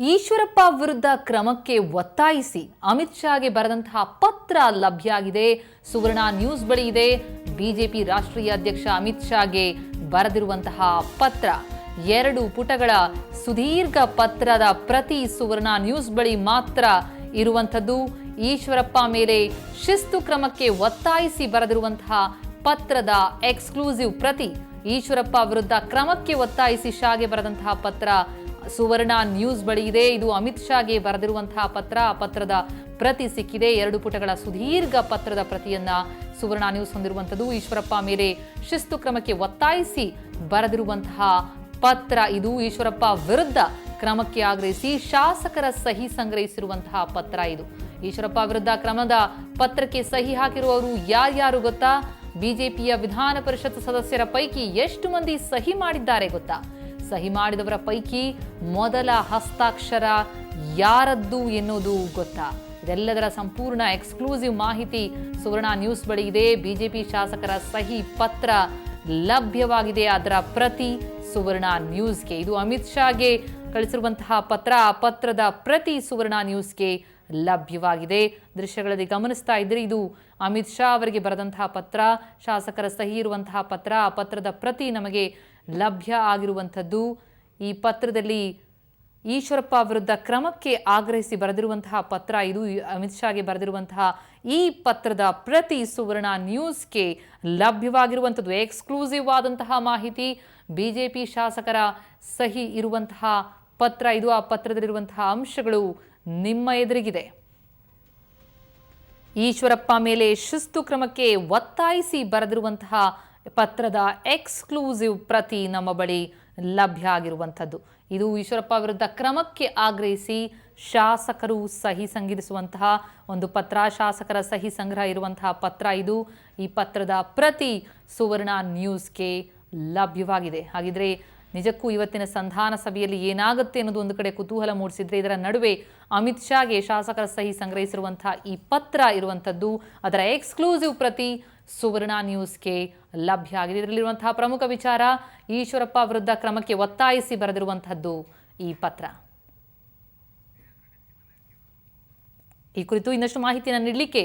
ಈಶ್ವರಪ್ಪ ವಿರುದ್ಧ ಕ್ರಮಕ್ಕೆ ಒತ್ತಾಯಿಸಿ ಅಮಿತ್ ಶಾಗೆ ಬರೆದಂತಹ ಪತ್ರ ಲಭ್ಯ ಆಗಿದೆ ಸುವರ್ಣ ನ್ಯೂಸ್ ಬಳಿ ಇದೆ. ಬಿಜೆಪಿ ರಾಷ್ಟ್ರೀಯ ಅಧ್ಯಕ್ಷ ಅಮಿತ್ ಶಾಗೆ ಬರೆದಿರುವಂತಹ ಪತ್ರ. ಎರಡು ಪುಟಗಳ ಸುದೀರ್ಘ ಪತ್ರದ ಪ್ರತಿ ಸುವರ್ಣ ನ್ಯೂಸ್ ಬಳಿ ಮಾತ್ರ ಇರುವಂಥದ್ದು. ಈಶ್ವರಪ್ಪ ಮೇಲೆ ಶಿಸ್ತು ಕ್ರಮಕ್ಕೆ ಒತ್ತಾಯಿಸಿ ಬರೆದಿರುವಂತಹ ಪತ್ರದ ಎಕ್ಸ್ಕ್ಲೂಸಿವ್ ಪ್ರತಿ ಈಶ್ವರಪ್ಪ ವಿರುದ್ಧ ಕ್ರಮಕ್ಕೆ ಒತ್ತಾಯಿಸಿ ಶಾಗೆ ಬರೆದಂತಹ ಪತ್ರ ಸುವರ್ಣ ನ್ಯೂಸ್ ಬಳಿ ಇದೆ. ಇದು ಅಮಿತ್ ಶಾಗೆ ಬರೆದಿರುವಂತಹ ಪತ್ರ. ಆ ಪತ್ರದ ಪ್ರತಿ ಸಿಕ್ಕಿದೆ. ಎರಡು ಪುಟಗಳ ಸುದೀರ್ಘ ಪತ್ರದ ಪ್ರತಿಯನ್ನ ಸುವರ್ಣ ನ್ಯೂಸ್ ಹೊಂದಿರುವಂಥದ್ದು. ಈಶ್ವರಪ್ಪ ಮೇಲೆ ಶಿಸ್ತು ಕ್ರಮಕ್ಕೆ ಒತ್ತಾಯಿಸಿ ಬರೆದಿರುವಂತಹ ಪತ್ರ ಇದು. ಈಶ್ವರಪ್ಪ ವಿರುದ್ಧ ಕ್ರಮಕ್ಕೆ ಆಗ್ರಹಿಸಿ ಶಾಸಕರ ಸಹಿ ಸಂಗ್ರಹಿಸಿರುವಂತಹ ಪತ್ರ ಇದು. ಈಶ್ವರಪ್ಪ ವಿರುದ್ಧ ಕ್ರಮದ ಪತ್ರಕ್ಕೆ ಸಹಿ ಹಾಕಿರುವವರು ಯಾರ್ಯಾರು ಗೊತ್ತಾ? ಬಿಜೆಪಿಯ ವಿಧಾನ ಪರಿಷತ್ ಸದಸ್ಯರ ಪೈಕಿ ಎಷ್ಟು ಮಂದಿ ಸಹಿ ಮಾಡಿದ್ದಾರೆ ಗೊತ್ತಾ? ಸಹಿ ಮಾಡಿದವರ ಪೈಕಿ ಮೊದಲ ಹಸ್ತಾಕ್ಷರ ಯಾರದ್ದು ಎನ್ನುವುದು ಗೊತ್ತಾ? ಇದೆಲ್ಲದರ ಸಂಪೂರ್ಣ ಎಕ್ಸ್ಕ್ಲೂಸಿವ್ ಮಾಹಿತಿ ಸುವರ್ಣ ನ್ಯೂಸ್ ಬಳಿ ಇದೆ. ಬಿಜೆಪಿ ಶಾಸಕರ ಸಹಿ ಪತ್ರ ಲಭ್ಯವಾಗಿದೆ. ಅದರ ಪ್ರತಿ ಸುವರ್ಣ ನ್ಯೂಸ್ಗೆ. ಇದು ಅಮಿತ್ ಶಾಗೆ ಕಳಿಸಿರುವಂತಹ ಪತ್ರ. ಆ ಪತ್ರದ ಪ್ರತಿ ಸುವರ್ಣ ನ್ಯೂಸ್ಗೆ ಲಭ್ಯವಾಗಿದೆ. ದೃಶ್ಯಗಳಲ್ಲಿ ಗಮನಿಸ್ತಾ ಇದ್ರೆ ಇದು ಅಮಿತ್ ಶಾ ಅವರಿಗೆ ಬರೆದಂತಹ ಪತ್ರ. ಶಾಸಕರ ಸಹಿ ಇರುವಂತಹ ಪತ್ರ. ಆ ಪತ್ರದ ಪ್ರತಿ ನಮಗೆ ಲಭ್ಯ ಆಗಿರುವಂಥದ್ದು. ಈ ಪತ್ರದಲ್ಲಿ ಈಶ್ವರಪ್ಪ ವಿರುದ್ಧ ಕ್ರಮಕ್ಕೆ ಆಗ್ರಹಿಸಿ ಬರೆದಿರುವಂತಹ ಪತ್ರ ಇದು. ಅಮಿತ್ ಶಾಗೆ ಬರೆದಿರುವಂತಹ ಈ ಪತ್ರದ ಪ್ರತಿ ಸುವರ್ಣ ನ್ಯೂಸ್ಗೆ ಲಭ್ಯವಾಗಿರುವಂಥದ್ದು. ಎಕ್ಸ್ಕ್ಲೂಸಿವ್ ಆದಂತಹ ಮಾಹಿತಿ. ಬಿಜೆಪಿ ಶಾಸಕರ ಸಹಿ ಇರುವಂತಹ ಪತ್ರ ಇದು. ಆ ಪತ್ರದಲ್ಲಿರುವಂತಹ ಅಂಶಗಳು ನಿಮ್ಮ ಎದುರಿಗಿದೆ. ಈಶ್ವರಪ್ಪ ಮೇಲೆ ಶಿಸ್ತು ಕ್ರಮಕ್ಕೆ ಒತ್ತಾಯಿಸಿ ಬರೆದಿರುವಂತಹ ಪತ್ರದ ಎಕ್ಸ್ಕ್ಲೂಸಿವ್ ಪ್ರತಿ ನಮ್ಮ ಬಳಿ ಲಭ್ಯ ಆಗಿರುವಂಥದ್ದು. ಇದು ಈಶ್ವರಪ್ಪ ವಿರುದ್ಧ ಕ್ರಮಕ್ಕೆ ಆಗ್ರಹಿಸಿ ಶಾಸಕರು ಸಹಿ ಸಂಗ್ರಹಿಸುವಂತಹ ಒಂದು ಪತ್ರ, ಶಾಸಕರ ಸಹಿ ಸಂಗ್ರಹ ಇರುವಂತಹ ಪತ್ರ ಇದು. ಈ ಪತ್ರದ ಪ್ರತಿ ಸುವರ್ಣ ನ್ಯೂಸ್ಗೆ ಲಭ್ಯವಾಗಿದೆ. ಹಾಗಿದ್ರೆ ನಿಜಕ್ಕೂ ಇವತ್ತಿನ ಸಂಧಾನ ಸಭೆಯಲ್ಲಿ ಏನಾಗುತ್ತೆ ಅನ್ನೋದು ಒಂದು ಕಡೆ ಕುತೂಹಲ ಮೂಡಿಸಿದ್ರೆ ಇದರ ನಡುವೆ ಅಮಿತ್ ಶಾಗೆ ಶಾಸಕರ ಸಹಿ ಸಂಗ್ರಹಿಸಿರುವಂತಹ ಈ ಪತ್ರ ಇರುವಂಥದ್ದು, ಅದರ ಎಕ್ಸ್ಕ್ಲೂಸಿವ್ ಪ್ರತಿ ಸುವರ್ಣ ನ್ಯೂಸ್ಗೆ ಲಭ್ಯ ಆಗಿದೆ. ಇದರಲ್ಲಿರುವಂತಹ ಪ್ರಮುಖ ವಿಚಾರ, ಈಶ್ವರಪ್ಪ ವಿರುದ್ಧ ಕ್ರಮಕ್ಕೆ ಒತ್ತಾಯಿಸಿ ಬರೆದಿರುವಂತಹದ್ದು ಈ ಪತ್ರ. ಈ ಕುರಿತು ಇನ್ನಷ್ಟು ಮಾಹಿತಿಯನ್ನು ನೀಡಲಿಕ್ಕೆ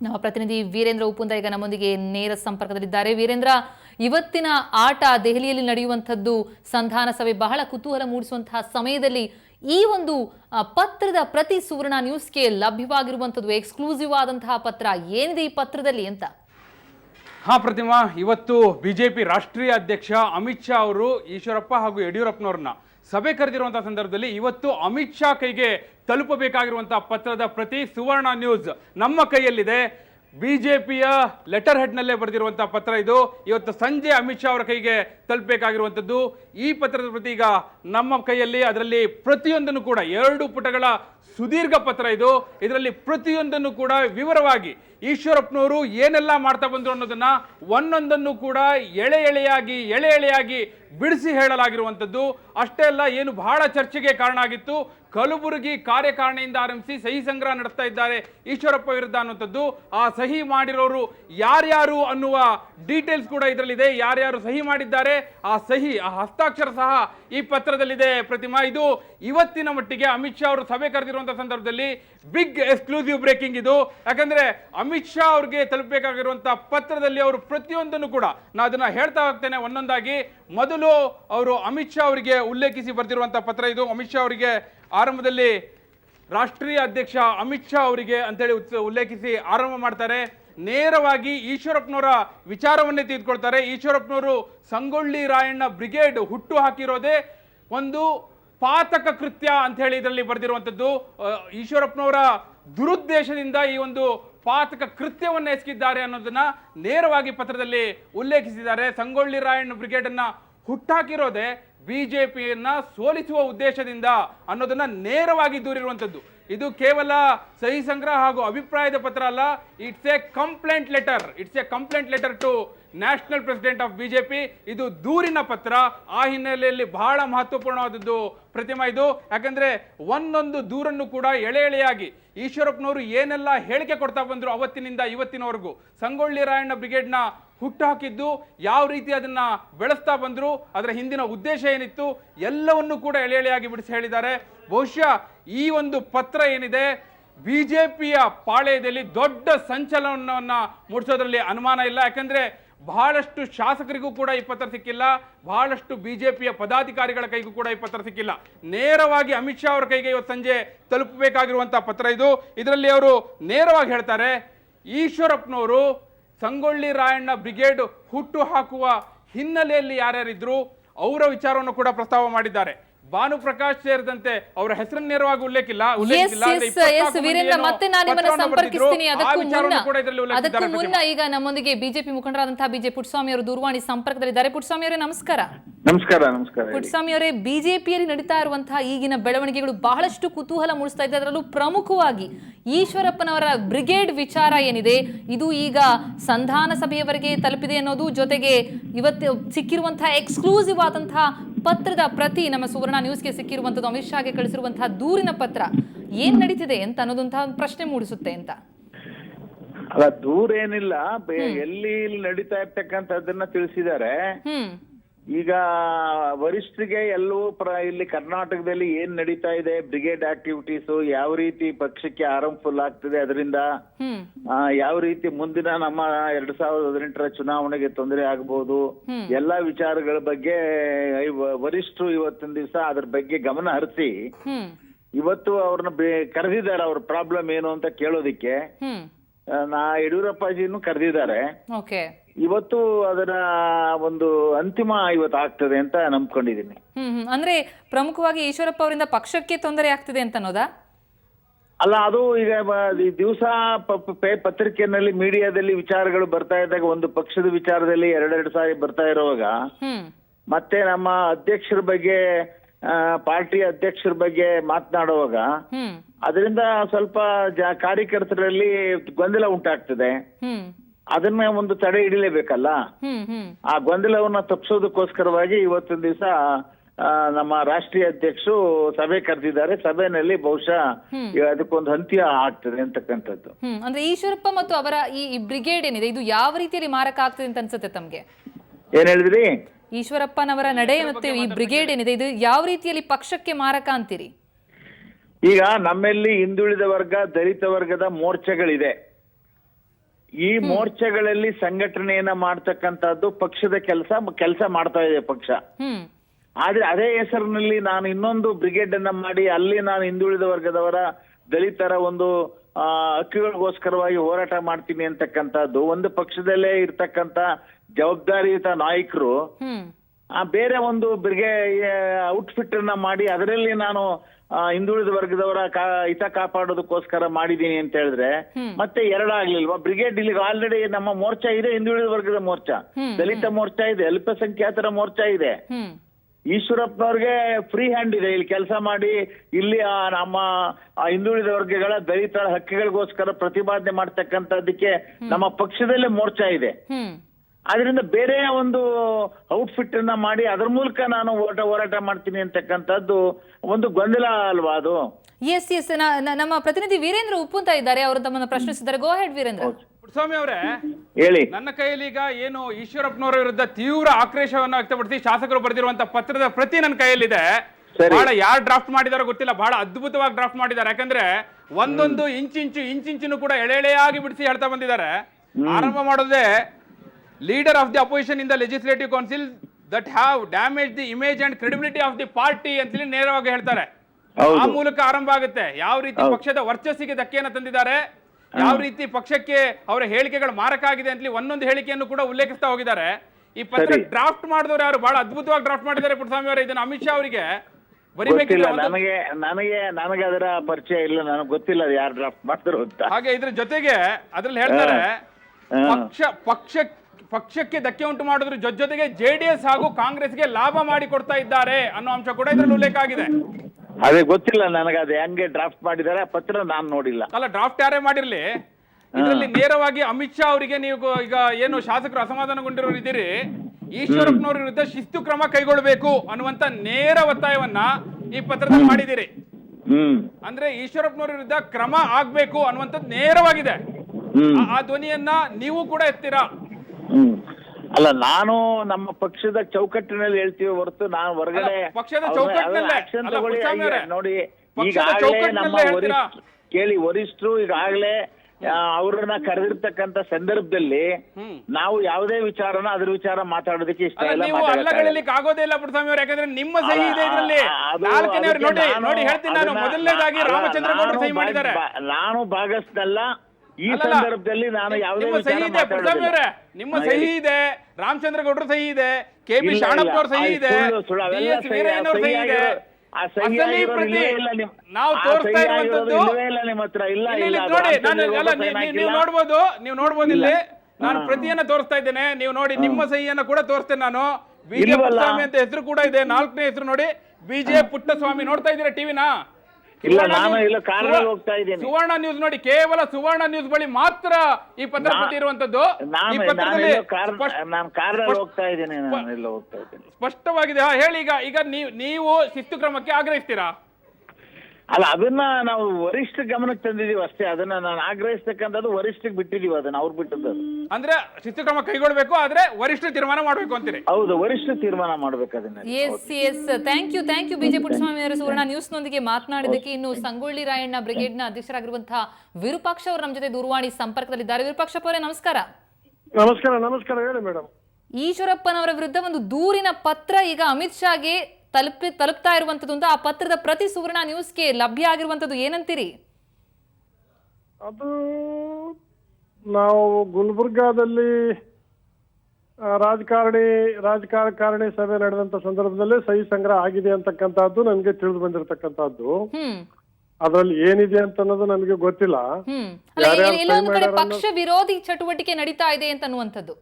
ನಮ್ಮ ಪ್ರತಿನಿಧಿ ವೀರೇಂದ್ರ ಉಪುಂದ ಈಗ ನಮ್ಮೊಂದಿಗೆ ನೇರ ಸಂಪರ್ಕದಲ್ಲಿದ್ದಾರೆ. ವೀರೇಂದ್ರ, ಇವತ್ತಿನ ಆಟ ದೆಹಲಿಯಲ್ಲಿ ನಡೆಯುವಂಥದ್ದು ಸಂಧಾನ ಸಭೆ ಬಹಳ ಕುತೂಹಲ ಮೂಡಿಸುವಂತಹ ಸಮಯದಲ್ಲಿ ಈ ಒಂದು ಪತ್ರದ ಪ್ರತಿ ಸುವರ್ಣ ನ್ಯೂಸ್ಗೆ ಲಭ್ಯವಾಗಿರುವಂಥದ್ದು ಎಕ್ಸ್ಕ್ಲೂಸಿವ್ ಆದಂತಹ ಪತ್ರ ಏನಿದೆ ಈ ಪತ್ರದಲ್ಲಿ ಅಂತ? ಹಾ, ಪ್ರತಿಮಾ, ಇವತ್ತು ಬಿಜೆಪಿ ರಾಷ್ಟ್ರೀಯ ಅಧ್ಯಕ್ಷ ಅಮಿತ್ ಶಾ ಅವರು ಈಶ್ವರಪ್ಪ ಹಾಗೂ ಯಡಿಯೂರಪ್ಪನವ್ರನ್ನ ಸಭೆ ಕರೆದಿರುವಂತಹ ಸಂದರ್ಭದಲ್ಲಿ ಇವತ್ತು ಅಮಿತ್ ಶಾ ಕೈಗೆ ತಲುಪಬೇಕಾಗಿರುವಂತಹ ಪತ್ರದ ಪ್ರತಿ ಸುವರ್ಣ ನ್ಯೂಸ್ ನಮ್ಮ ಕೈಯಲ್ಲಿದೆ. ಬಿಜೆಪಿಯ ಲೆಟರ್ ಹೆಡ್ನಲ್ಲೇ ಬರೆದಿರುವಂತಹ ಪತ್ರ ಇದು. ಇವತ್ತು ಸಂಜೆ ಅಮಿತ್ ಶಾ ಅವರ ಕೈಗೆ ತಲುಪಬೇಕಾಗಿರುವಂಥದ್ದು. ಈ ಪತ್ರದ ಪ್ರತಿ ಈಗ ನಮ್ಮ ಕೈಯಲ್ಲಿ ಅದರಲ್ಲಿ ಪ್ರತಿಯೊಂದನ್ನು ಕೂಡ, ಎರಡು ಪುಟಗಳ ಸುದೀರ್ಘ ಪತ್ರ ಇದು. ಇದರಲ್ಲಿ ಪ್ರತಿಯೊಂದನ್ನು ಕೂಡ ವಿವರವಾಗಿ ಈಶ್ವರಪ್ಪನವರು ಏನೆಲ್ಲ ಮಾಡ್ತಾ ಬಂದರು ಅನ್ನೋದನ್ನ ಒಂದೊಂದನ್ನು ಕೂಡ ಎಳೆ ಎಳೆಯಾಗಿ ಎಳೆ ಎಳೆಯಾಗಿ ಬಿಡಿಸಿ ಹೇಳಲಾಗಿರುವಂಥದ್ದು. ಅಷ್ಟೇ ಅಲ್ಲ, ಏನು ಬಹಳ ಚರ್ಚೆಗೆ ಕಾರಣ ಆಗಿತ್ತು. ಕಲಬುರಗಿ ಕಾರ್ಯಕಾರಣೆಯಿಂದ ಆರಂಭಿಸಿ ಸಹಿ ಸಂಗ್ರಹ ನಡೆಸ್ತಾ ಇದ್ದಾರೆ. ಈಶ್ವರಪ್ಪ ವಿರುದ್ಧ ಅನ್ನುವಂಥದ್ದು. ಆ ಸಹಿ ಮಾಡಿರೋರು ಯಾರ್ಯಾರು ಅನ್ನುವ ಡೀಟೇಲ್ಸ್ ಕೂಡ ಇದರಲ್ಲಿದೆ. ಯಾರ್ಯಾರು ಸಹಿ ಮಾಡಿದ್ದಾರೆ, ಆ ಸಹಿ, ಆ ಹಸ್ತಾಕ್ಷರ ಸಹ ಈ ಪತ್ರದಲ್ಲಿದೆ ಪ್ರತಿಮಾ. ಇದು ಇವತ್ತಿನ ಮಟ್ಟಿಗೆ ಅಮಿತ್ ಶಾ ಅವರು ಸಭೆ ಕರೆದಿರುವಂತಹ ಸಂದರ್ಭದಲ್ಲಿ ಬಿಗ್ ಎಕ್ಸ್ಕ್ಲೂಸಿವ್ ಬ್ರೇಕಿಂಗ್ ಇದು. ಯಾಕಂದ್ರೆ ಅಮಿತ್ ಶಾ ಅವ್ರಿಗೆ ತಲುಪಬೇಕಾಗಿರುವಂತಹ ಪತ್ರದಲ್ಲಿ ಅವರು ಪ್ರತಿಯೊಂದನ್ನು ಕೂಡ ನಾನು ಅದನ್ನ ಹೇಳ್ತಾ ಹೋಗ್ತೇನೆ ಒಂದೊಂದಾಗಿ. ಮೊದಲು ಅವರು ಅಮಿತ್ ಶಾ ಅವರಿಗೆ ಉಲ್ಲೇಖಿಸಿ ಬರೆದಿರುವಂಥ ಪತ್ರ ಇದು. ಅಮಿತ್ ಶಾ ಅವರಿಗೆ ಆರಂಭದಲ್ಲಿ ರಾಷ್ಟ್ರೀಯ ಅಧ್ಯಕ್ಷ ಅಮಿತ್ ಶಾ ಅವರಿಗೆ ಅಂತೇಳಿ ಉಲ್ಲೇಖಿಸಿ ಆರಂಭ ಮಾಡ್ತಾರೆ. ನೇರವಾಗಿ ಈಶ್ವರಪ್ಪನವರ ವಿಚಾರವನ್ನೇ ತೆಗೆದುಕೊಳ್ತಾರೆ. ಈಶ್ವರಪ್ಪನವರು ಸಂಗೊಳ್ಳಿ ರಾಯಣ್ಣ ಬ್ರಿಗೇಡ್ ಹುಟ್ಟು ಹಾಕಿರೋದೇ ಒಂದು ಪಾತಕ ಕೃತ್ಯ ಅಂತ ಹೇಳಿ ಇದರಲ್ಲಿ ಬರೆದಿರುವಂಥದ್ದು. ಈಶ್ವರಪ್ಪನವರ ದುರುದ್ದೇಶದಿಂದ ಈ ಒಂದು ಪಾತಕ ಕೃತ್ಯವನ್ನು ಎಸಗಿದ್ದಾರೆ ಅನ್ನೋದನ್ನ ನೇರವಾಗಿ ಪತ್ರದಲ್ಲಿ ಉಲ್ಲೇಖಿಸಿದ್ದಾರೆ. ಸಂಗೊಳ್ಳಿ ರಾಯಣ್ಣ ಬ್ರಿಗೇಡ್ ಅನ್ನ ಹುಟ್ಟಾಕಿರೋದೇ ಬಿಜೆಪಿಯನ್ನ ಸೋಲಿಸುವ ಉದ್ದೇಶದಿಂದ ಅನ್ನೋದನ್ನ ನೇರವಾಗಿ ದೂರಿರುವಂಥದ್ದು ಇದು ಕೇವಲ ಸಹಿ ಸಂಗ್ರಹ ಹಾಗೂ ಅಭಿಪ್ರಾಯದ ಪತ್ರ ಅಲ್ಲ it's a complaint letter it's a complaint letter to national president of BJP. ಇದು ದೂರಿನ ಪತ್ರ. ಆ ಹಿನ್ನೆಲೆಯಲ್ಲಿ ಬಹಳ ಮಹತ್ವಪೂರ್ಣವಾದದ್ದು ಪ್ರತಿಮಾ ಇದು. ಯಾಕಂದ್ರೆ ಒಂದೊಂದು ದೂರನ್ನು ಕೂಡ ಎಳೆ ಎಳೆಯಾಗಿ ಈಶ್ವರಪ್ಪನವರು ಏನೆಲ್ಲ ಹೇಳಿಕೆ ಕೊಡ್ತಾ ಬಂದ್ರು ಅವತ್ತಿನಿಂದ ಇವತ್ತಿನವರೆಗೂ. ಸಂಗೊಳ್ಳಿ ರಾಯಣ್ಣ ಬ್ರಿಗೇಡ್ನ ಹುಟ್ಟುಹಾಕಿದ್ದು ಯಾವ ರೀತಿ ಅದನ್ನ ಬೆಳೆಸ್ತಾ ಬಂದ್ರು, ಅದರ ಹಿಂದಿನ ಉದ್ದೇಶ ಏನಿತ್ತು, ಎಲ್ಲವನ್ನು ಕೂಡ ಎಳೆ ಎಳೆಯಾಗಿ ಬಿಡಿಸಿ ಹೇಳಿದ್ದಾರೆ. ಬಹುಶಃ ಈ ಒಂದು ಪತ್ರ ಏನಿದೆ, ಬಿಜೆಪಿಯ ಪಾಳೆಯದಲ್ಲಿ ದೊಡ್ಡ ಸಂಚಲನವನ್ನು ಮೂಡಿಸೋದ್ರಲ್ಲಿ ಅನುಮಾನ ಇಲ್ಲ. ಯಾಕಂದ್ರೆ ಬಹಳಷ್ಟು ಶಾಸಕರಿಗೂ ಕೂಡ ಈ ಪತ್ರ ಸಿಕ್ಕಿಲ್ಲ, ಬಹಳಷ್ಟು ಪಿಯ ಪದಾಧಿಕಾರಿಗಳ ಕೈಗೂ ಕೂಡ ಈ ಪತ್ರ ಸಿಕ್ಕಿಲ್ಲ. ನೇರವಾಗಿ ಅಮಿತ್ ಶಾ ಅವರ ಕೈಗೆ ಇವತ್ತು ಸಂಜೆ ತಲುಪಬೇಕಾಗಿರುವಂತಹ ಪತ್ರ ಇದು. ಇದರಲ್ಲಿ ಅವರು ನೇರವಾಗಿ ಹೇಳ್ತಾರೆ, ಈಶ್ವರಪ್ಪನವರು ಸಂಗೊಳ್ಳಿ ರಾಯಣ್ಣ ಬ್ರಿಗೇಡ್ ಹುಟ್ಟು ಹಾಕುವ ಹಿನ್ನೆಲೆಯಲ್ಲಿ ಯಾರ್ಯಾರಿದ್ರು, ಅವರ ವಿಚಾರವನ್ನು ಕೂಡ ಪ್ರಸ್ತಾವ ಮಾಡಿದ್ದಾರೆ. ಭಾನು ಪ್ರಕಾಶ್ ಸೇರಿದಂತೆ ಅವರ ಹೆಸರನ್ನು ನೇರವಾಗಿ ಉಲ್ಲೇಖಿಲ್ಲ ವೀರೇಂದ್ರ ಮತ್ತೆ ನಾನು ನಿಮ್ಮನ್ನ ಸಂಪರ್ಕಿಸ್ತೀನಿ. ಅದಕ್ಕೂ ಮುನ್ನ ಅದಕ್ಕೂ ಮುನ್ನ ಈಗ ನಮ್ಮೊಂದಿಗೆ ಬಿಜೆಪಿ ಮುಖಂಡರಾದಂತಹ ಬಿಜೆ ಪುಟ್ಸ್ವಾಮಿ ಅವರು ದೂರವಾಣಿ ಸಂಪರ್ಕದಲ್ಲಿದ್ದಾರೆ. ಪುಟ್ಸ್ವಾಮಿ ಅವರೇ ನಮಸ್ಕಾರ. ನಮಸ್ಕಾರ ನಮಸ್ಕಾರ ಪುಟ್ಸ್ವಾಮಿ ಪುಟ್ಟಸ್ವಾಮಿ ಅವರೇ ಬಿಜೆಪಿಯಲ್ಲಿ ನಡೀತಾ ಇರುವಂತಹ ಈಗಿನ ಬೆಳವಣಿಗೆಗಳು ಬಹಳಷ್ಟು ಕುತೂಹಲ ಮೂಡಿಸ್ತಾ ಇದೆ ಅದರಲ್ಲೂ ಪ್ರಮುಖವಾಗಿ ಈಶ್ವರಪ್ಪನವರ ಬ್ರಿಗೇಡ್ ವಿಚಾರ ಏನಿದೆ? ಇದು ಈಗ ಸಂಧಾನ ಸಭೆಯವರೆಗೆ ತಲುಪಿದೆ ಅನ್ನೋದು ಜೊತೆಗೆ ಇವತ್ತು ಸಿಕ್ಕಿರುವಂತಹ ಎಕ್ಸ್ಕ್ಲೂಸಿವ್ ಆದಂತಹ ಪತ್ರದ ಪ್ರತಿ ನಮ್ಮ ಸುವರ್ಣ ನ್ಯೂಸ್ಗೆ ಸಿಕ್ಕಿರುವಂತದ್ದು ಅಮಿತ್ ಶಾಗೆ ಕಳಿಸಿರುವಂತಹ ದೂರಿನ ಪತ್ರ ಏನ್ ನಡೀತಿದೆ ಅಂತ ಅನ್ನೋದಂತಹ ಒಂದು ಪ್ರಶ್ನೆ ಮೂಡಿಸುತ್ತೆ ಅಂತ. ಅಲ್ಲ ದೂರ ಏನಿಲ್ಲ ಎಲ್ಲಿ ಇಲ್ಲಿ ನಡೀತಾ ಇರ್ತಕ್ಕಂಥದ್ದನ್ನ ತಿಳಿಸಿದ್ದಾರೆ. ಹ್ಮ್. ಈಗ ವರಿಷ್ಠರಿಗೆ ಎಲ್ಲವೂ ಪ್ರ ಇಲ್ಲಿ ಕರ್ನಾಟಕದಲ್ಲಿ ಏನ್ ನಡೀತಾ ಇದೆ? ಬ್ರಿಗೇಡ್ ಆಕ್ಟಿವಿಟೀಸ್ ಯಾವ ರೀತಿ ಪಕ್ಷಕ್ಕೆ ಆರಂಭಫುಲ್ ಆಗ್ತದೆ ಅದರಿಂದ ಯಾವ ರೀತಿ ಮುಂದಿನ ನಮ್ಮ ಎರಡ್ ಸಾವಿರದ ಹದಿನೆಂಟರ ಚುನಾವಣೆಗೆ ತೊಂದರೆ ಆಗಬಹುದು ಎಲ್ಲಾ ವಿಚಾರಗಳ ಬಗ್ಗೆ ವರಿಷ್ಠರು ಇವತ್ತಿನ ದಿವಸ ಅದ್ರ ಬಗ್ಗೆ ಗಮನ ಹರಿಸಿ. ಇವತ್ತು ಅವ್ರನ್ನ ಕರೆದಿದ್ದಾರೆ. ಅವ್ರ ಪ್ರಾಬ್ಲಮ್ ಏನು ಅಂತ ಕೇಳೋದಿಕ್ಕೆ ನಾ ಯಡಿಯೂರಪ್ಪಾಜಿನೂ ಕರೆದಿದ್ದಾರೆ. ಇವತ್ತು ಅದರ ಒಂದು ಅಂತಿಮ ಇವತ್ತು ಆಗ್ತದೆ ಅಂತ ನಂಬ್ಕೊಂಡಿದ್ದೀನಿ. ಹ್ಮ್ ಹ್ಮ್. ಅಂದ್ರೆ ಪ್ರಮುಖವಾಗಿ ಈಶ್ವರಪ್ಪ ಅವರಿಂದ ಪಕ್ಷಕ್ಕೆ ತೊಂದರೆ ಆಗ್ತದೆ ಅಂತ ಅನ್ನೋದಾ? ಅಲ್ಲ ಅದು ಈಗ ದಿವಸ ಪತ್ರಿಕೆಯಲ್ಲಿ ಮೀಡಿಯಾದಲ್ಲಿ ವಿಚಾರಗಳು ಬರ್ತಾ ಇದ್ದಾಗ ಒಂದು ಪಕ್ಷದ ವಿಚಾರದಲ್ಲಿ ಎರಡೆರಡು ಸಾರಿ ಬರ್ತಾ ಇರುವಾಗ ಮತ್ತೆ ನಮ್ಮ ಅಧ್ಯಕ್ಷರ ಬಗ್ಗೆ ಪಾರ್ಟಿ ಅಧ್ಯಕ್ಷರ ಬಗ್ಗೆ ಮಾತನಾಡುವಾಗ ಅದರಿಂದ ಸ್ವಲ್ಪ ಕಾರ್ಯಕರ್ತರಲ್ಲಿ ಗೊಂದಲ ಉಂಟಾಗ್ತದೆ. ಅದನ್ನ ಒಂದು ತಡೆ ಹಿಡಿಲೇಬೇಕಲ್ಲ? ಆ ಗೊಂದಲವನ್ನ ತಪ್ಪಿಸೋದಕ್ಕೋಸ್ಕರವಾಗಿ ಇವತ್ತಿನ ದಿವಸ ನಮ್ಮ ರಾಷ್ಟ್ರೀಯ ಅಧ್ಯಕ್ಷರು ಸಭೆ ಕರೆದಿದ್ದಾರೆ. ಸಭೆಯಲ್ಲಿ ಬಹುಶಃ ಅದಕ್ಕೊಂದು ಅಂತ್ಯ ಆಗ್ತದೆ ಅಂತಕ್ಕಂಥದ್ದು. ಅಂದ್ರೆ ಈಶ್ವರಪ್ಪ ಮತ್ತು ಅವರ ಈ ಈ ಬ್ರಿಗೇಡ್ ಏನಿದೆ ಇದು ಯಾವ ರೀತಿಯಲ್ಲಿ ಮಾರಕ ಆಗ್ತದೆ ಅಂತ ಅನ್ಸುತ್ತೆ ತಮ್ಗೆ? ಏನ್ ಹೇಳಿದ್ರಿ? ಈಶ್ವರಪ್ಪನವರ ನಡೆ ಮತ್ತೆ ಈ ಬ್ರಿಗೇಡ್ ಏನಿದೆ ಇದು ಯಾವ ರೀತಿಯಲ್ಲಿ ಪಕ್ಷಕ್ಕೆ ಮಾರಕ ಅಂತೀರಿ? ಈಗ ನಮ್ಮಲ್ಲಿ ಹಿಂದುಳಿದ ವರ್ಗ ದಲಿತ ವರ್ಗದ ಮೋರ್ಚಾಗಳಿದೆ. ಈ ಮೋರ್ಚಾಗಳಲ್ಲಿ ಸಂಘಟನೆಯನ್ನ ಮಾಡ್ತಕ್ಕಂಥದ್ದು ಪಕ್ಷದ ಕೆಲಸ ಕೆಲಸ ಮಾಡ್ತಾ ಇದೆ ಪಕ್ಷ. ಆದ್ರೆ ಅದೇ ಹೆಸರಿನಲ್ಲಿ ನಾನು ಇನ್ನೊಂದು ಬ್ರಿಗೇಡ್ ಅನ್ನ ಮಾಡಿ ಅಲ್ಲಿ ನಾನು ಹಿಂದುಳಿದ ವರ್ಗದವರ ದಲಿತರ ಒಂದು ಆ, ಹಕ್ಕುಗಳಿಗೋಸ್ಕರವಾಗಿ ಹೋರಾಟ ಮಾಡ್ತೀನಿ ಅಂತಕ್ಕಂಥದ್ದು. ಒಂದು ಪಕ್ಷದಲ್ಲೇ ಇರ್ತಕ್ಕಂಥ ಜವಾಬ್ದಾರಿಯುತ ನಾಯಕರು ಆ ಬೇರೆ ಒಂದು ಬಿರ್ಗೆ ಔಟ್ಫಿಟ್ ಅನ್ನ ಮಾಡಿ ಅದರಲ್ಲಿ ನಾನು ಹಿಂದುಳಿದ ವರ್ಗದವರ ಹಿತ ಕಾಪಾಡೋದಕ್ಕೋಸ್ಕರ ಮಾಡಿದೀನಿ ಅಂತ ಹೇಳಿದ್ರೆ ಮತ್ತೆ ಎರಡಾಗ್ಲಿಲ್ವಾ? ಬ್ರಿಗೇಡ್ ಇಲ್ಲಿ ಆಲ್ರೆಡಿ ನಮ್ಮ ಮೋರ್ಚಾ ಇದೆ ಹಿಂದುಳಿದ ವರ್ಗದ ಮೋರ್ಚಾ. ದಲಿತ ಮೋರ್ಚಾ ಇದೆ ಅಲ್ಪಸಂಖ್ಯಾತರ ಮೋರ್ಚಾ ಇದೆ. ಈಶ್ವರಪ್ಪನವ್ರಿಗೆ ಫ್ರೀ ಹ್ಯಾಂಡ್ ಇದೆ ಇಲ್ಲಿ ಕೆಲಸ ಮಾಡಿ ಇಲ್ಲಿ ನಮ್ಮ ಹಿಂದುಳಿದ ವರ್ಗಗಳ ದಲಿತರ ಹಕ್ಕುಗಳಿಗೋಸ್ಕರ ಪ್ರತಿಪಾದನೆ ಮಾಡ್ತಕ್ಕಂಥದ್ದಕ್ಕೆ ನಮ್ಮ ಪಕ್ಷದಲ್ಲೇ ಮೋರ್ಚಾ ಇದೆ. ಅದರಿಂದ ಬೇರೆ ಒಂದು ಔಟ್ಫಿಟ್ ಅನ್ನ ಮಾಡಿ ಅದ್ರ ಮೂಲಕ ನಾನು ಹೋರಾಟ ಹೋರಾಟ ಮಾಡ್ತೀನಿ ಅಂತಕ್ಕಂಥದ್ದು ಒಂದು ಗೊಂದಲ ಅಲ್ವಾ ಅದು? ಎಸ್ ಎಸ್ ನಮ್ಮ ಪ್ರತಿನಿಧಿ ವೀರೇಂದ್ರ ಉಪ್ಪುಂತ ಇದ್ದಾರೆ. ಅವರು ತಮ್ಮನ್ನ ಪ್ರಶ್ನಿಸಿದ್ದಾರೆ. ಗೋ ಹೆಡ್ ವೀರೇಂದ್ರ. ಸ್ವಾಮಿ ಅವರೇ ಹೇಳಿ. ನನ್ನ ಕೈಯಲ್ಲಿ ಈಗ ಏನು ಈಶ್ವರಪ್ಪನವರ ವಿರುದ್ಧ ತೀವ್ರ ಆಕ್ರೋಶವನ್ನು ವ್ಯಕ್ತಪಡಿಸಿ ಶಾಸಕರು ಬರೆದಿರುವಂತ ಪತ್ರದ ಪ್ರತಿ ನನ್ನ ಕೈಯಲ್ಲಿದೆ. ಬಹಳ ಯಾರು ಡ್ರಾಫ್ಟ್ ಮಾಡಿದಾರೋ ಗೊತ್ತಿಲ್ಲ. ಬಹಳ ಅದ್ಭುತವಾಗಿ ಡ್ರಾಫ್ಟ್ ಮಾಡಿದ್ದಾರೆ. ಯಾಕಂದ್ರೆ ಒಂದೊಂದು ಇಂಚಿಂಚು ಇಂಚಿಂಚಿನೂ ಕೂಡ ಎಳೆ ಎಳೆಯಾಗಿ ಬಿಡಿಸಿ ಹೇಳ್ತಾ ಬಂದಿದ್ದಾರೆ. ಆರಂಭ ಮಾಡೋದೇ leader of the opposition in the legislative council that have damage the image and credibility of the party ಅಂತೇಳಿ ನೇರವಾಗಿ ಹೇಳ್ತಾರೆ. ಆ ಮೂಲಕ ಆರಂಭ ಆಗುತ್ತೆ. ಯಾವ ರೀತಿ ಪಕ್ಷದ ವರ್ಚಸ್ಸಿಗೆ ಧಕ್ಕೆಯನ್ನು ತಂದಿದ್ದಾರೆ ಯಾವ ರೀತಿ ಪಕ್ಷಕ್ಕೆ ಅವರ ಹೇಳಿಕೆಗಳು ಮಾರಕ ಆಗಿದೆ ಅಂತ ಒಂದೊಂದು ಹೇಳಿಕೆಯನ್ನು ಕೂಡ ಉಲ್ಲೇಖಿಸ್ತಾ ಹೋಗಿದ್ದಾರೆ. ಈ ಪತ್ರ ಡ್ರಾಫ್ಟ್ ಮಾಡಿದವರು ಯಾರು? ಬಹಳ ಅದ್ಭುತವಾಗಿ ಡ್ರಾಫ್ಟ್ ಮಾಡಿದ್ದಾರೆ ಪುಟ್ಟಸ್ವಾಮಿ ಅವರೇ. ಇದನ್ನ ಅಮಿತ್ ಶಾ ಅವರಿಗೆ ನನಗೆ ನನಗೆ ನನಗೆ ಅದರ ಪರಿಚಯ ಇಲ್ಲ. ನನಗೆ ಗೊತ್ತಿಲ್ಲ ಯಾರು ಡ್ರಾಫ್ಟ್ ಮಾಡಿದ್ರು ಅಂತ. ಹಾಗೆ ಇದ್ರ ಜೊತೆಗೆ ಅದ್ರಲ್ಲಿ ಹೇಳ್ತಾರೆ ಪಕ್ಷ ಪಕ್ಷ ಪಕ್ಷಕ್ಕೆ ಧಕ್ಕೆ ಉಂಟು ಮಾಡೋದ್ರ. ಜೆ ಜೊತೆಗೆ ಜೆಡಿಎಸ್ ಹಾಗೂ ಕಾಂಗ್ರೆಸ್ಗೆ ಲಾಭ ಮಾಡಿ ಕೊಡ್ತಾ ಇದ್ದಾರೆ ಅನ್ನೋ ಅಂಶ ಕೂಡ ಇದರಲ್ಲಿ ಉಲ್ಲೇಖ ಆಗಿದೆ. ಅದೇ ಗೊತ್ತಿಲ್ಲ ನನಗೆ ಅದು. ಹೆಂಗೆ ಡ್ರಾಫ್ಟ್ ಮಾಡಿದ್ದಾರೆ ಪತ್ರ ನಾನು ನೋಡಿಲ್ಲ. ಅಲ್ಲ ಡ್ರಾಫ್ಟ್ ಯಾರೇ ಮಾಡಿರ್ಲಿ. ಇದರಲ್ಲಿ ನೇರವಾಗಿ ಅಮಿತ್ ಶಾ ಅವರಿಗೆ ನೀವು ಈಗ ಏನು ಶಾಸಕರು ಅಸಮಾಧಾನಗೊಂಡಿರೋರು ಇದ್ದೀರಿ. ಈಶ್ವರಪ್ಪನವ್ರ ವಿರುದ್ಧ ಶಿಸ್ತು ಕ್ರಮ ಕೈಗೊಳ್ಳಬೇಕು ಅನ್ನುವಂತ ನೇರ ಒತ್ತಾಯವನ್ನ ಈ ಪತ್ರದಲ್ಲಿ ಮಾಡಿದ್ದೀರಿ. ಅಂದ್ರೆ ಈಶ್ವರಪ್ಪನವ್ರ ವಿರುದ್ಧ ಕ್ರಮ ಆಗ್ಬೇಕು ಅನ್ನುವಂಥದ್ದು ನೇರವಾಗಿದೆ. ಆ ಧ್ವನಿಯನ್ನ ನೀವು ಕೂಡ ಎತ್ತೀರಾ? ಹ್ಮ್. ಅಲ್ಲ ನಾನು ನಮ್ಮ ಪಕ್ಷದ ಚೌಕಟ್ಟಿನಲ್ಲಿ ಹೇಳ್ತೀವಿ ಹೊರತು ನಾನು ಹೊರಗಡೆ ಪಕ್ಷದ ಅವ್ರ- ಚೌಕಟ್ಟಿನಲ್ಲೇ. ಅವ್ರ ಅಲ್ಲ, ತಗೊಳ್ಳಿ. ಅವರೇ, ನೋಡಿ ಪಕ್ಷದ ಈಗಾಗಲೇ ಚೌಕಟ್ಟಿನಲ್ಲೇ ನಮ್ಮ ಹೇಳ್ತೀರಾ? ವರಿಷ್ಠ ಕೇಳಿ ವರಿಷ್ಠರು ಈಗಾಗಲೇ ಅವ್ರನ್ನ ಕರೆದಿರ್ತಕ್ಕಂತ ಸಂದರ್ಭದಲ್ಲಿ ಹ್ಮ್. ನಾವು ಯಾವುದೇ ವಿಚಾರನ ಅದ್ರ ವಿಚಾರ ಮಾತಾಡೋದಕ್ಕೆ ಇಷ್ಟ ಅಲ್ಲ ಇಲ್ಲ ನೀವು ಮಾತಾಡಕ್ಕಾಗಲ್ಲ. ಅಲ್ಲಗಳಿಲಿಕ್ಕೆ ಆಗೋದೇ ಇಲ್ಲ ಪುಟ್ಟಸ್ವಾಮಿ ಅವ್ರು ಯಾಕಂದ್ರೆ ನಿಮ್ಮ ಸಹಿ ಇದೆ ಇದರಲ್ಲಿ. ಆ- ಅದು- ನಾಲ್ಕನೇವ್ರು ನೋಡಿ ಅದಕ್ಕೆ ನೋಡಿ ಹೇಳ್ತೀನಿ ನಾನು. ಅದನ್ನ- ಮೊದಲನೇದಾಗಿ ರಾಮಚಂದ್ರ ಗೌಡರು ನಾನು ಸಹಿ ಮಾಡಿದ್ದಾರೆ. ಬಾ- ನಾನು ಭಾಗಸ್ಥಲ್ಲ ಈ ಸಂದರ್ಭದಲ್ಲಿ ನಾನು ಯಾವುದೇ ನಿಮ್ಮ ಸಹಿ ಇದೆ ಪುಟ್ಟಸ್ವಾಮಿ ಅವರೇ. ನಿಮ್ಮ ಸಹಿ ಇದೆ ರಾಮಚಂದ್ರ ಗೌಡ್ರು ಸಹಿ ಇದೆ ಕೆ ಬಿ ಇಲ್ಲ, ಶಾಣಪ್ಪನವ್ರ ಇಲ್ಲ. ಸಹಿ ಇದೆ ಸುಳ್ಳು, ಸುಳ್ಳು, ಡಿ ಅವೆಲ್ಲ ಎಸ್ ಸಹಿ- ವೀರಯ್ಯನವ್ರ ಆ ಸಹಿ ಸಹಿ ಇದೆ. ಆಗಿರೋ- ಆ ಸಹಿ ಅಸಲಿ ಆಗಿರೋದು ಪ್ರತಿ ಇಲ್ಲವೇ ಇಲ್ಲ ನಿಮ್- ನಾವು ಆ ತೋರಿಸ್ತಾ ಸಹಿ ಇರುವಂತದ್ದು ಆಗಿರೋದು ಇಲ್ಲವೇ ಇಲ್ಲ ನಿಮ್ಮ ಹತ್ರ. ಇಲ್ಲ ಇಲ್ಲಿ ಇಲ್ಲ ಇಲ್ಲಿ ನೋಡಿ ರಾಮಚಂದ್ರ ನಾನು ಗೌಡ್ರು ಎಲ್ಲ ಸಹಿ ನೀವು- ಹಾಕಿಲ್ಲ. ನೋಡ್ಬೋದು ನೀವು ನೋಡ್ಬೋದು ಇಲ್ಲಿ. ನಾನು ಪ್ರತಿಯನ್ನ ತೋರಿಸ್ತಾ ಇದ್ದೇನೆ. ನೀವು ನೋಡಿ ನಿಮ್ಮ ಸಹಿಯನ್ನ ಕೂಡ ತೋರಿಸ್ತೇನೆ ನಾನು. ಇಲ್ವಲ್ಲ? ಪುಟ್ಟಸ್ವಾಮಿ ಅಂತ ಹೆಸರು ಕೂಡ ಇದೆ. ನಾಲ್ಕನೇ ಹೆಸರು ನೋಡಿ ಬಿಜೆ ಪುಟ್ಟಸ್ವಾಮಿ ನೋಡ್ತಾ ಇದ್ದೀರಾ ಟಿವಿನ? ಇಲ್ಲ, ನಾನು ಇಲ್ಲ, ಕಾರಲ್ಲಿ ಹೋಗ್ತಾ ಇದ್ದೀನಿ. ಸುವರ್ಣ ನ್ಯೂಸ್ ನೋಡಿ ಕೇವಲ ಸುವರ್ಣ ನ್ಯೂಸ್ ಬಳಿ ಮಾತ್ರ ಈ ಪತ್ರ ಕೊಟ್ಟಿರುವಂತದ್ದು ಇರುವಂತದ್ದು ಈ ಪತ್ರದಲ್ಲಿ ನಾನು ಕಾರಲ್ಲಿ ಹೋಗ್ತಾ ಇದ್ದೀನಿ ನಾನು ಎಲ್ಲೋ ಹೋಗ್ತಾ ಇದ್ದೀನಿ. ಸ್ಪಷ್ಟವಾಗಿದೆ. ಹಾ, ಹೇಳಿ ಈಗ ಈಗ ನೀವು ನೀವು ಶಿಸ್ತು ಕ್ರಮಕ್ಕೆ ಆಗ್ರಹಿಸ್ತೀರಾ? ಅಲ್ಲ ಅದನ್ನ ನಾವು ವರಿಷ್ಠ ಗಮನಕ್ಕೆ ತಂದಿದೀವಿ ಅಷ್ಟೇ. ಅದನ್ನ ನಾನು ಆಗ್ರಹಿಸ್ತಕ್ಕಂಥದ್ದು ವರಿಷ್ಠಕ್ಕೆ ಬಿಟ್ಟಿದೀವಿ ಅದನ್ನ. ಅವ್ರು ಬಿಟ್ಟದ್ದು ಅದು. ಅಂದ್ರೆ ಶಿಸ್ತು ಕ್ರಮ ಕೈಗೊಳ್ಬೇಕು ಆದ್ರೆ ವರಿಷ್ಠ ತೀರ್ಮಾನ ಮಾಡ್ಬೇಕು ಅಂತೀರಿ? ಹೌದು ವರಿಷ್ಠ ತೀರ್ಮಾನ ಮಾಡ್ಬೇಕು ಅದನ್ನ. Yes yes thank you thank you B J Puttaswamy ಅವರ. ಸುವರ್ಣ ನ್ಯೂಸ್ ನೊಂದಿಗೆ ಮಾತನಾಡಿದಕ್ಕೆ ಇನ್ನು ಸಂಗೊಳ್ಳಿ ರಾಯಣ್ಣ ಬ್ರಿಗೇಡ್ನ ಅಧ್ಯಕ್ಷರಾಗಿರುವಂತಹ ವಿರೂಪಾಕ್ಷ ಅವರು ನಮ್ಮ ಜೊತೆ ದೂರವಾಣಿ ಸಂಪರ್ಕದಲ್ಲಿದ್ದಾರೆ. ವಿರೂಪಾಕ್ಷಪ್ಪ ಅವರೇ ನಮಸ್ಕಾರ. ನಮಸ್ಕಾರ ನಮಸ್ಕಾರ ಹೇಳಿ ಮೇಡಮ್. ಈಶ್ವರಪ್ಪನವರ ವಿರುದ್ಧ ಒಂದು ದೂರಿನ ಪತ್ರ ಈಗ ಅಮಿತ್ ಶಾಗೆ ತಲುಪಿ ತಲುಪ್ತಾ ಇರುವಂತದ್ದು ಅಂತ ಆ ಪತ್ರದ ಪ್ರತಿ ಸುವರ್ಣ ನ್ಯೂಸ್ಗೆ ಲಭ್ಯ ಆಗಿರುವಂತದ್ದು ಏನಂತೀರಿ? ಅದು ನಾವು ಗುಲ್ಬರ್ಗಾದಲ್ಲಿ ರಾಜಕಾರಣಿ ರಾಜಕಾರಣಿ ಸಭೆ ನಡೆದಂತ ಸಂದರ್ಭದಲ್ಲಿ ಸಹಿ ಸಂಗ್ರಹ ಆಗಿದೆ ಅಂತಕ್ಕಂಥದ್ದು ನನಗೆ ತಿಳಿದು ಬಂದಿರತಕ್ಕಂಥದ್ದು. ಅದ್ರಲ್ಲಿ ಏನಿದೆ ಅಂತ ಅನ್ನೋದು ನನಗೆ ಗೊತ್ತಿಲ್ಲ. ಪಕ್ಷ ವಿರೋಧಿ ಚಟುವಟಿಕೆ ನಡೀತಾ ಇದೆ ಅಂತ ಅನ್ನುವಂಥದ್ದು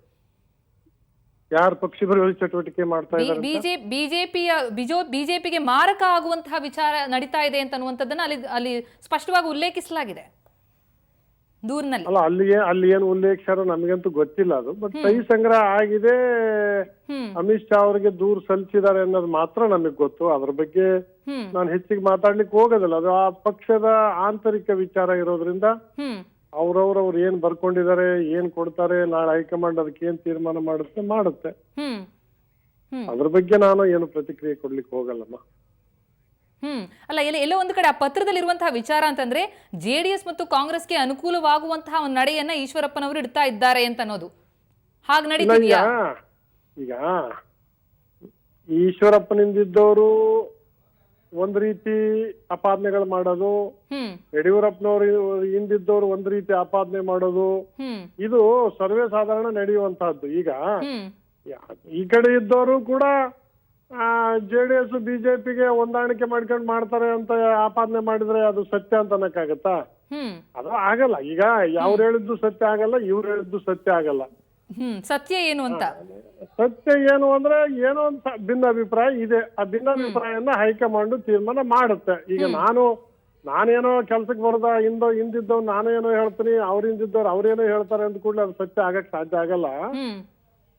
ಯಾರು ಪಕ್ಷ ವಿರೋಧಿ ಚಟುವಟಿಕೆ ಮಾಡ್ತಾ ಇದ್ದಾರೆ ಬಿಜೆ ಬಿಜೆಪಿಯ ಬಿಜೋ ಬಿಜೆಪಿಗೆ ಮಾರಕ ಆಗುವಂತಹ ವಿಚಾರ ನಡೀತಾ ಇದೆ ಅಂತ ಅನ್ನುವಂಥದ್ದನ್ನ ಅಲ್ಲಿ ಅಲ್ಲಿ ಸ್ಪಷ್ಟವಾಗಿ ಉಲ್ಲೇಖಿಸಲಾಗಿದೆ. ದೂರಿನಲ್ಲಿ. ಅಲ್ಲ ಅಲ್ಲಿ ಏನ್- ಅಲ್ಲಿ ಏನು ಉಲ್ಲೇಖಿಸಾರ ನಮಗಂತೂ ಗೊತ್ತಿಲ್ಲ ಅದು. ಬಟ್ ಸಹಿ ಸಂಗ್ರಹ ಆಗಿದೆ. ಅಮಿತ್ ಶಾ ಅವರಿಗೆ ದೂರ್ ಸಲ್ಲಿಸಿದ್ದಾರೆ ಅನ್ನೋದು ಮಾತ್ರ ನಮಗೆ ಗೊತ್ತು. ಅದ್ರ ಬಗ್ಗೆ ನಾನು ಹೆಚ್ಚಿಗೆ ಮಾತಾಡ್ಲಿಕ್ಕೆ ಹೋಗೋದಿಲ್ಲ. ಅದು ಆ ಪಕ್ಷದ ಆಂತರಿಕ ವಿಚಾರ ಇರೋದ್ರಿಂದ ಅವ್ರವ್ರು ಅವ್ರು ಏನ್ ಬರ್ಕೊಂಡಿದ್ದಾರೆ ಏನ್ ಕೊಡ್ತಾರೆ ನಾಳೆ ಹೈಕಮಾಂಡ್ ಅದಕ್ಕೆ ಏನ್ ತೀರ್ಮಾನ ಮಾಡುತ್ತೆ ಮಾಡುತ್ತೆ. ಹ್ಮ್. ಹ್ಮ್. ಅದ್ರ ಬಗ್ಗೆ ನಾನು ಏನು ಪ್ರತಿಕ್ರಿಯೆ ಕೊಡ್ಲಿಕ್ಕೆ ಹೋಗಲ್ಲಮ್ಮ. ಹ್ಮ್. ಅಲ್ಲ ಎಲ್ಲ ಎಲ್ಲೋ ಒಂದು ಕಡೆ ಆ ಪತ್ರದಲ್ಲಿ ಇರುವಂತಹ ವಿಚಾರ ಅಂತಂದ್ರೆ ಜೆ ಡಿ ಎಸ್ ಮತ್ತು ಕಾಂಗ್ರೆಸ್ಗೆ ಅನುಕೂಲವಾಗುವಂತಹ ಒಂದು ನಡೆಯನ್ನ ಈಶ್ವರಪ್ಪನವರು ಇಡ್ತಾ ಇದ್ದಾರೆ ಅಂತ ಅನ್ನೋದು ಹಾಗೆ ಇಲ್ಲ ಈಗ ಈಗ ಈಶ್ವರಪ್ಪನಿಂದಿದ್ದವರು ಒಂದ್ ರೀತಿ ಅಪಾದನೆಗಳು ಮಾಡೋದು ಯಡಿಯೂರಪ್ಪನವ್ರು ಹಿಂದಿದ್ದವ್ರು ಒಂದ್ ರೀತಿ ಆಪಾದನೆ ಮಾಡೋದು ಇದು ಸರ್ವೇ ಸಾಧಾರಣ ನಡೆಯುವಂತಹದ್ದು. ಈಗ ಈ ಕಡೆ ಇದ್ದವರು ಕೂಡ ಜೆ ಡಿ ಎಸ್ ಬಿಜೆಪಿಗೆ ಹೊಂದಾಣಿಕೆ ಮಾಡ್ಕೊಂಡು ಮಾಡ್ತಾರೆ ಅಂತ ಆಪಾದನೆ ಮಾಡಿದ್ರೆ ಅದು ಸತ್ಯ ಅಂತ ಅನ್ನಕ್ಕಾಗತ್ತಾ? ಅದು ಆಗಲ್ಲ. ಈಗ ಯಾವ್ರು ಹೇಳಿದ್ದು ಸತ್ಯ ಆಗಲ್ಲ ಇವ್ರು ಹೇಳಿದ್ದು ಸತ್ಯ ಆಗಲ್ಲ. ಹ್ಮ್ ಸತ್ಯ ಏನು ಅಂತ? ಸತ್ಯ ಏನು ಅಂದ್ರೆ ಏನೋ ಅಂತ ಭಿನ್ನಾಭಿಪ್ರಾಯ ಇದೆ. ಆ ಭಿನ್ನಾಭಿಪ್ರಾಯವನ್ನ ಹೈಕಮಾಂಡ್ ತೀರ್ಮಾನ ಮಾಡುತ್ತೆ. ಈಗ ನಾನು ನಾನೇನೋ ಕೆಲ್ಸಕ್ಕೆ ಬರದ ಹಿಂದೋ ಹಿಂದಿದ್ದವ್ ನಾನೇನೋ ಹೇಳ್ತೀನಿ ಅವ್ರ ಹಿಂದಿದ್ದವ್ರು ಅವ್ರೇನೋ ಹೇಳ್ತಾರೆ ಅಂತ ಕೂಡಲೇ ಅದು ಸತ್ಯ ಆಗಕ್ ಸಾಧ್ಯ ಆಗಲ್ಲ.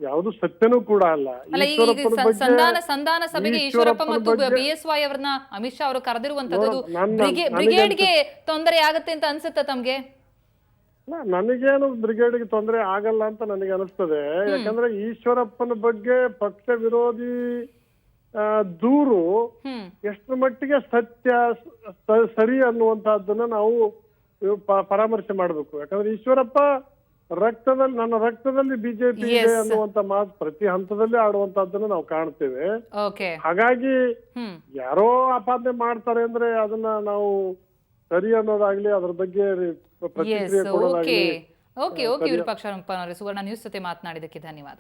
ಯಾವುದು ಸತ್ಯನೂ ಕೂಡ ಅಲ್ಲ. ಸಂಧಾನ ಸಂಧಾನ ಸಭೆಗೆ ಈಶ್ವರಪ್ಪ ಮತ್ತು ಬಿ ಎಸ್ ವೈ ಅವರನ್ನ ಅಮಿತ್ ಶಾ ಅವರು ಕರೆದಿರುವಂತದ್ದು ಬ್ರಿಗೇಡ್ಗೆ ತೊಂದರೆ ಆಗತ್ತೆ ಅಂತ ಅನ್ಸುತ್ತೆ ತಮ್ಗೆ? ನನಗೇನು ಬ್ರಿಗೇಡ್ಗೆ ತೊಂದರೆ ಆಗಲ್ಲ ಅಂತ ನನಗೆ ಅನಿಸ್ತದೆ. ಯಾಕಂದ್ರೆ ಈಶ್ವರಪ್ಪನ ಬಗ್ಗೆ ಪಕ್ಷ ವಿರೋಧಿ ದೂರು ಹ್ಮ್. ಎಷ್ಟರ ಮಟ್ಟಿಗೆ ಸತ್ಯ ಸರಿ ಅನ್ನುವಂತಹದ್ದನ್ನ ನಾವು ಪರಾಮರ್ಶೆ ಮಾಡಬೇಕು. ಯಾಕಂದ್ರೆ ಈಶ್ವರಪ್ಪ ರಕ್ತದಲ್ಲಿ ನನ್ನ ರಕ್ತದಲ್ಲಿ ಬಿಜೆಪಿ ಇದೆ ಅನ್ನುವಂತ ಮಾತು ಪ್ರತಿ ಹಂತದಲ್ಲಿ ಆಡುವಂತಹದ್ದನ್ನ ನಾವು ಕಾಣ್ತೇವೆ. ಹಾಗಾಗಿ ಯಾರೋ ಆಪಾದನೆ ಮಾಡ್ತಾರೆ ಅಂದ್ರೆ ಅದನ್ನ ನಾವು ಸರಿ ಅನ್ನೋದಾಗ್ಲಿ ಅದ್ರ ಬಗ್ಗೆ ಪ್ರತಿಕ್ರಿಯೆ okay okay okay Virupaksha Suvarna news ಜೊತೆ ಮಾತನಾಡಿದಕ್ಕೆ ಧನ್ಯವಾದ.